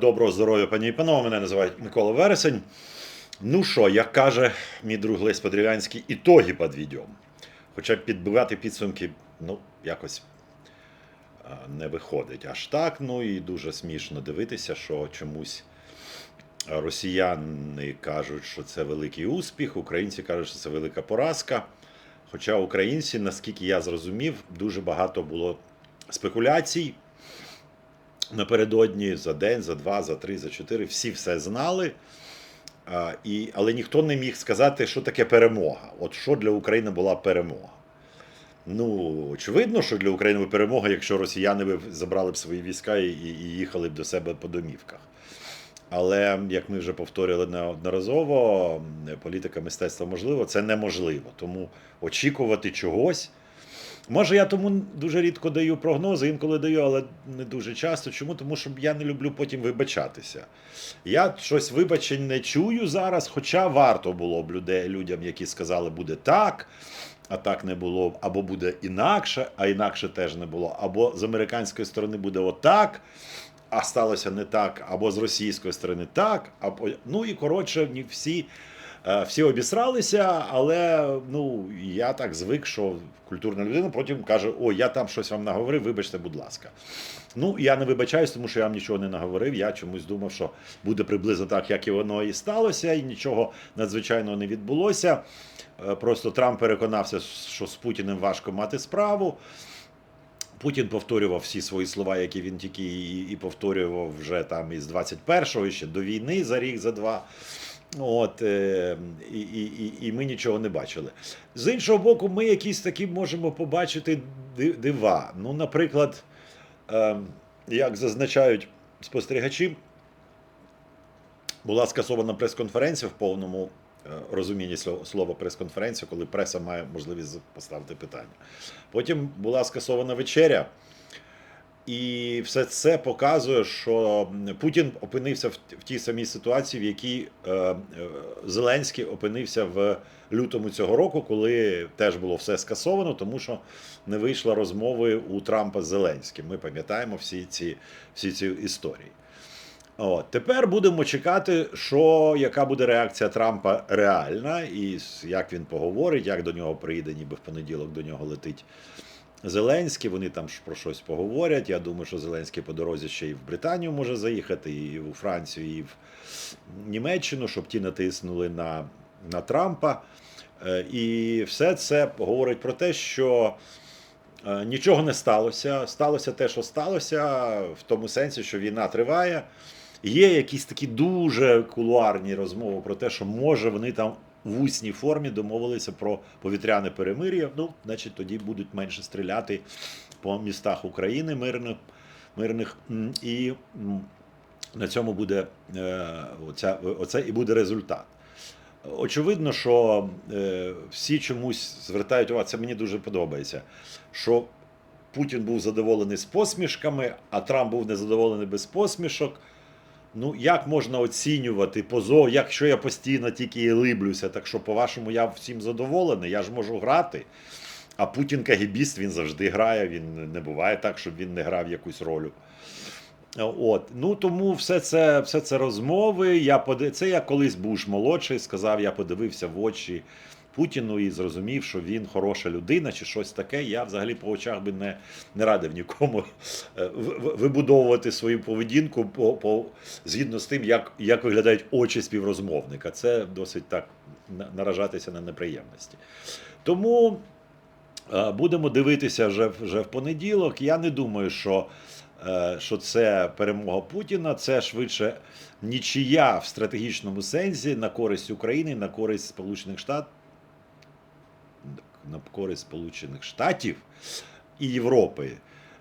Доброго здоров'я, пані і панове. Мене називають Микола Вересень. Ну що, як каже мій друг Лесь Подрівянський, ітоги підведемо. Хоча підбивати підсумки, ну, якось не виходить аж так. Ну і дуже смішно дивитися, що чомусь росіяни кажуть, що це великий успіх, українці кажуть, що це велика поразка. Хоча українці, наскільки я зрозумів, дуже багато було спекуляцій напередодні за день, за два, за три, за чотири. Всі все знали. А, і, але ніхто не міг сказати, що таке перемога. От що для України була перемога. Ну, очевидно, що для України перемога, якщо росіяни б забрали б свої війська і, і їхали б до себе по домівках. Але, як ми вже повторювали неодноразово, політика мистецтва можливо, це неможливо. Тому очікувати чогось. Може, я тому дуже рідко даю прогнози, інколи даю, але не дуже часто. Чому? Тому що я не люблю потім вибачатися. Я щось вибачень не чую зараз, хоча варто було б людей, людям, які сказали, буде так, а так не було, або буде інакше, а інакше теж не було, або з американської сторони буде отак. А сталося не так, або з російської сторони так, або ну і коротше, всі, всі обісралися, але ну я так звик, що культурна людина потім каже: О, я там щось вам наговорив, вибачте, будь ласка. Ну, я не вибачаюсь, тому що я вам нічого не наговорив. Я чомусь думав, що буде приблизно так, як і воно і сталося, і нічого надзвичайного не відбулося. Е, Просто Трамп переконався, що з Путіним важко мати справу. Путін повторював всі свої слова, які він тільки і, повторював вже там із 21-го, і ще до війни за рік, за два. От, е, і, і, і, ми нічого не бачили. З іншого боку, ми якісь такі можемо побачити дива. Ну, наприклад, е, як зазначають спостерігачі, була скасована прес-конференція в повному е, розумінні слова прес-конференція, коли преса має можливість поставити питання. Потім була скасована вечеря. І все це показує, що Путін опинився в тій самій ситуації, в якій е, е, Зеленський опинився в лютому цього року, коли теж було все скасовано, тому що не вийшла розмови у Трампа з Зеленським. Ми пам'ятаємо всі ці, всі ці історії. От, тепер будемо чекати, що яка буде реакція Трампа реальна, і як він поговорить, як до нього приїде, ніби в понеділок до нього летить Зеленський. Вони там про щось поговорять. Я думаю, що Зеленський по дорозі ще і в Британію може заїхати, і у Францію, і в Німеччину, щоб ті натиснули на, на Трампа. Е, І все це говорить про те, що е, нічого не сталося. Сталося те, що сталося, в тому сенсі, що війна триває. Є якісь такі дуже кулуарні розмови про те, що може вони там в усній формі домовилися про повітряне перемир'я. Ну, значить, тоді будуть менше стріляти по містах України мирних. мирних. І на цьому буде е, оця, оце і буде результат. Очевидно, що е, всі чомусь звертають увагу, це мені дуже подобається. Що Путін був задоволений з посмішками, а Трамп був незадоволений без посмішок. Ну, як можна оцінювати позов, якщо я постійно тільки і либлюся, так що, по-вашому, я всім задоволений, я ж можу грати. А Путін кагібіст, він завжди грає, він не буває так, щоб він не грав якусь роль. От. Ну, тому все це, все це розмови. Я поди... Це я колись Буш молодший сказав, я подивився в очі Путіну і зрозумів, що він хороша людина чи щось таке. Я взагалі по очах би не, не радив нікому е, вибудовувати свою поведінку по, по, згідно з тим, як, як виглядають очі співрозмовника. Це досить так на- наражатися на неприємності. Тому е, будемо дивитися вже, вже в понеділок. Я не думаю, що, е, що це перемога Путіна, це швидше нічия в стратегічному сенсі на користь України, на користь Сполучених Штатів. На користь Сполучених Штатів і Європи.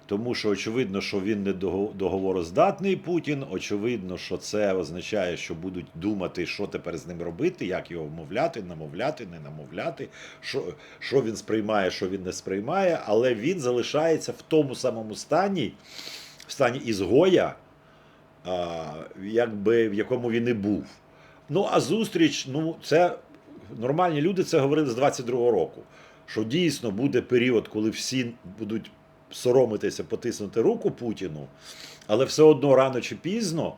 Тому що очевидно, що він не дого- договороздатний Путін. Очевидно, що це означає, що будуть думати, що тепер з ним робити, як його вмовляти, намовляти, не намовляти, що, що він сприймає, що він не сприймає, але він залишається в тому самому стані, в стані ізгоя, а, якби в якому він і був. Ну а зустріч, ну це нормальні люди це говорили з 22-го року. Що дійсно буде період, коли всі будуть соромитися, потиснути руку Путіну, але все одно рано чи пізно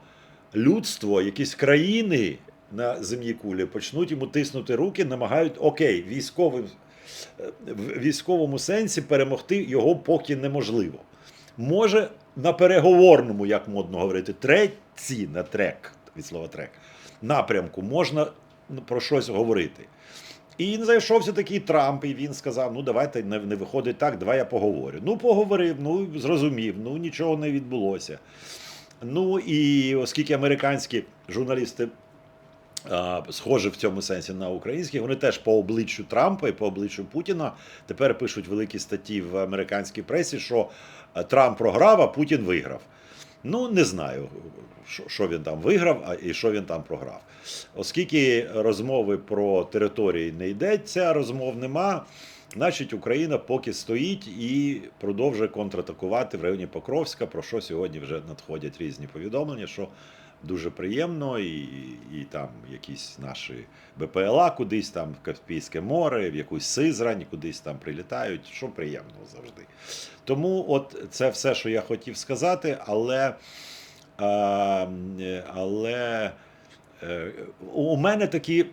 людство, якісь країни на земній кулі почнуть йому тиснути руки, намагають окей, військовим в військовому сенсі перемогти його поки неможливо. Може, на переговорному, як модно говорити, треці на трек від слова трек напрямку можна про щось говорити. І зайшовся такий Трамп, і він сказав: ну давайте не, не виходить так, давай я поговорю. Ну, поговорив, ну зрозумів, ну нічого не відбулося. Ну і оскільки американські журналісти а, схожі в цьому сенсі на українських, вони теж по обличчю Трампа і по обличчю Путіна тепер пишуть великі статті в американській пресі, що Трамп програв, а Путін виграв. Ну, не знаю, що- він там виграв, а і що він там програв. Оскільки розмови про території не йдеться, розмов нема. Значить, Україна поки стоїть і продовжує контратакувати в районі Покровська, про що сьогодні вже надходять різні повідомлення, що дуже приємно, і, і там якісь наші БПЛА кудись там в Каспійське море, в якусь Сизрань, кудись там прилітають, що приємно завжди. Тому от це все, що я хотів сказати, але, е, е, але е, у мене такі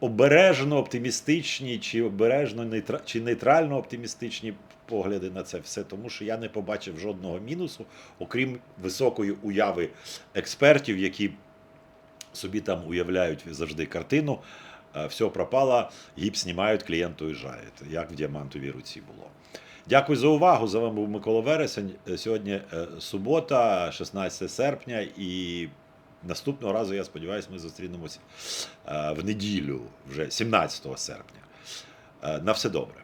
обережно оптимістичні чи обережно нейтра- чи нейтрально оптимістичні погляди на це все, тому що я не побачив жодного мінусу, окрім високої уяви експертів, які собі там уявляють завжди картину. е, Все пропало, гіпс знімають, клієнт уїжджає, як в діамантовій руці було. Дякую за увагу. За вами був Микола Вересень. Е, Сьогодні е, субота, 16 серпня, і наступного разу, я сподіваюся, ми зустрінемося е, в неділю, вже 17 серпня. Е, На все добре.